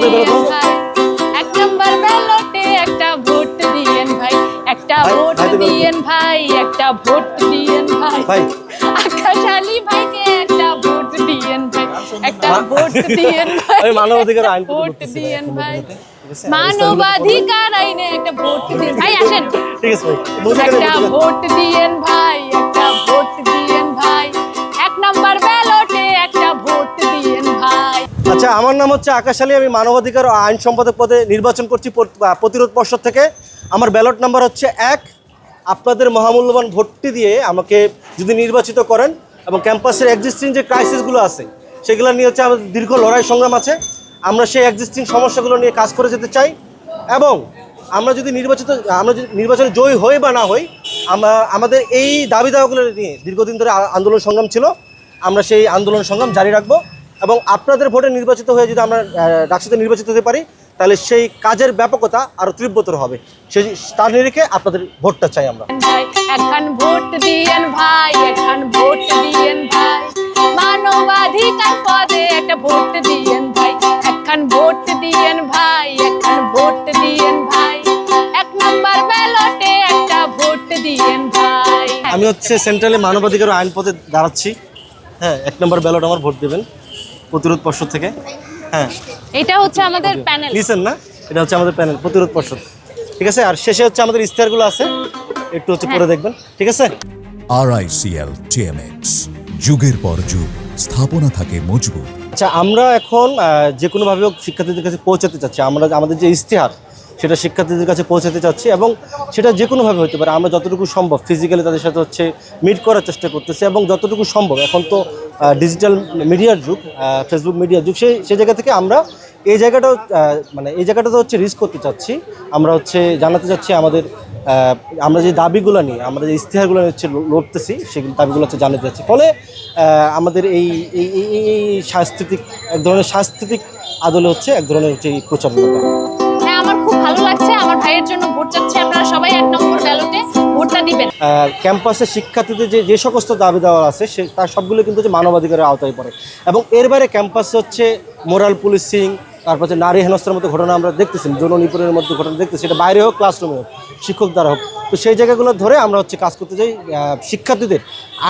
Ballot ভাই এক নম্বর ব্যালটে একটা ভোট দিয়েন ভাই একটা ভোট দিয়েন ভাই একটা ভোট দিয়েন ভাই। ভাই। আকাশ আলী ভাইকে একটা ভোট দিয়েন ভাই একটা ভোট দিয়েন ভাই আমি মানবাধিকার আইন ভোট দিয়েন ভাই। মানবাধিকার আইনে একটা ভোট দিন ভাই আসেন। ঠিক আছে ভাই একটা ভোট দিয়েন ভাই। আচ্ছা আমার নাম হচ্ছে আকাশ আলী, আমি মানবাধিকার ও আইন সম্পাদক পদে নির্বাচন করছি প্রতিরোধ পর্ষদ থেকে। আমার ব্যালট নাম্বার হচ্ছে এক। আপনাদের মহামূল্যবান ভোটটি দিয়ে আমাকে যদি নির্বাচিত করেন এবং ক্যাম্পাসের এক্সিস্টিং যে ক্রাইসিসগুলো আছে, সেগুলো নিয়ে হচ্ছে আমাদের দীর্ঘ লড়াই সংগ্রাম আছে। আমরা সেই এক্সিস্টিং সমস্যাগুলো নিয়ে কাজ করে যেতে চাই এবং আমরা যদি নির্বাচিত, আমরা যদি নির্বাচনে জয়ী হই বা না হই, আমরা, আমাদের এই দাবি দাওয়াগুলো নিয়ে দীর্ঘদিন ধরে আন্দোলন সংগ্রাম ছিল। আমরা সেই আন্দোলন সংগ্রাম জারি রাখব। এবং আপনাদের ভোটে নির্বাচিত হয়ে যদি আমরা আহ, নির্বাচিত হতে পারি তাহলে সেই কাজের ব্যাপকতা আরও তীব্রতর হবে। সেই তার নিরিখে আপনাদের ভোটটা চাই আমরা। এখন ভোট দিয়েন ভাই এখন ভোট দিয়েন ভাই। মানবাধিকার পদে একটা ভোট দিয়েন ভাই। এখন ভোট দিয়েন ভাই এখন ভোট দিয়েন ভাই। এক নম্বর ব্যালটে একটা ভোট দিয়েন ভাই। আমি হচ্ছে সেন্ট্রালে মানবাধিকার আইন পদে দাঁড়াচ্ছি। হ্যাঁ এক নম্বর ব্যালট আমার ভোট দেবেন। প্রতিরোধ পর্ষদ থেকে। হ্যাঁ। এটা হচ্ছে আমাদের প্যানেল লিসেন না? এটা হচ্ছে আমাদের প্যানেল প্রতিরোধ পর্ষদ। ঠিক আছে? আর শেষে হচ্ছে আমাদের ইশতেহারগুলো আছে। একটু হচ্ছে পরে দেখবেন। ঠিক আছে? আর আরআইসিএল টিএমএক্স যুগের পর যুগ স্থাপনা থাকে মজবুত। আচ্ছা আমরা এখন যে কোনোভাবে হোক শিক্ষার্থীদের কাছে পৌঁছাতে চাচ্ছি। আমরা আমাদের যে ইশতেহার সেটা শিক্ষার্থীদের কাছে পৌঁছাতে চাচ্ছি এবং সেটা যে কোনোভাবে হতে পারে। আমরা যতটুকু সম্ভব ফিজিক্যালি তাদের সাথে হচ্ছে মিট করার চেষ্টা করতেছি এবং যতটুকু সম্ভব এখন তো ডিজিটাল মিডিয়ার যুগ ফেসবুক মিডিয়ার যুগ, সেই সেই জায়গা থেকে আমরা এই জায়গাটাও মানে এই জায়গাটাতে হচ্ছে রিস্ক করতে চাচ্ছি। আমরা হচ্ছে জানাতে চাচ্ছি আমাদের আমরা যে দাবিগুলো নিয়ে, আমরা যে ইশতেহারগুলো নিয়ে হচ্ছে লড়তেছি, সেগুলো দাবিগুলো হচ্ছে জানাতে চাচ্ছি। ফলে আমাদের এই এই এই- সাংস্কৃতিক, এক ধরনের সাংস্কৃতিক আদলে হচ্ছে এক ধরনের হচ্ছে এই প্রচারণাটা। হ্যাঁ আমার খুব ভালো লাগছে। আমার ভাইয়ের জন্য ভোট চাচ্ছি আপনারা সবাই এক নম্বর ব্যালটে। দিবেন আহ, ক্যাম্পাসে শিক্ষার্থীদের যে যে সমস্ত দাবি দেওয়া আছে সে তার সবগুলো কিন্তু মানবাধিকারের আওতায় পড়ে। এবং এর বাইরে ক্যাম্পাসে হচ্ছে মোরাল পুলিশিং তারপর হচ্ছে নারী হেনস্থার মতো ঘটনা আমরা দেখতেছি যৌন নিপুণের মধ্যে ঘটনা দেখতেছি। সেটা বাইরে হোক ক্লাসরুমে হোক শিক্ষক দ্বারা হোক। তো সেই জায়গাগুলো ধরে আমরা হচ্ছে কাজ করতে আহ, শিক্ষার্থীদের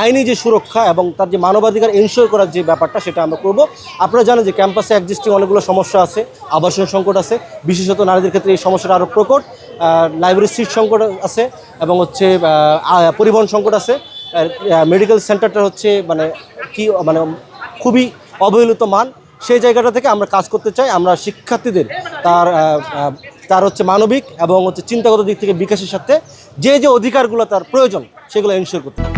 আইনি যে সুরক্ষা এবং তার যে মানবাধিকার এনশিওর করার যে ব্যাপারটা সেটা আমরা করব। আপনারা জানেন যে ক্যাম্পাসে এক্সিস্টিং অনেকগুলো সমস্যা আছে আবাসন সংকট আছে বিশেষত নারীদের ক্ষেত্রে এই সমস্যাটা আরও প্রকট। লাইব্রেরি সিট সংকট আছে এবং হচ্ছে পরিবহন সংকট আছে। মেডিকেল সেন্টারটা হচ্ছে মানে কি মানে খুবই অবহেলিত মান। সেই জায়গাটা থেকে আমরা কাজ করতে চাই, আমরা শিক্ষার্থীদের তার তার হচ্ছে মানবিক এবং হচ্ছে চিন্তাগত দিক থেকে বিকাশের সাথে যে যে অধিকারগুলো তার প্রয়োজন, সেগুলো এনশিওর করতে চাই।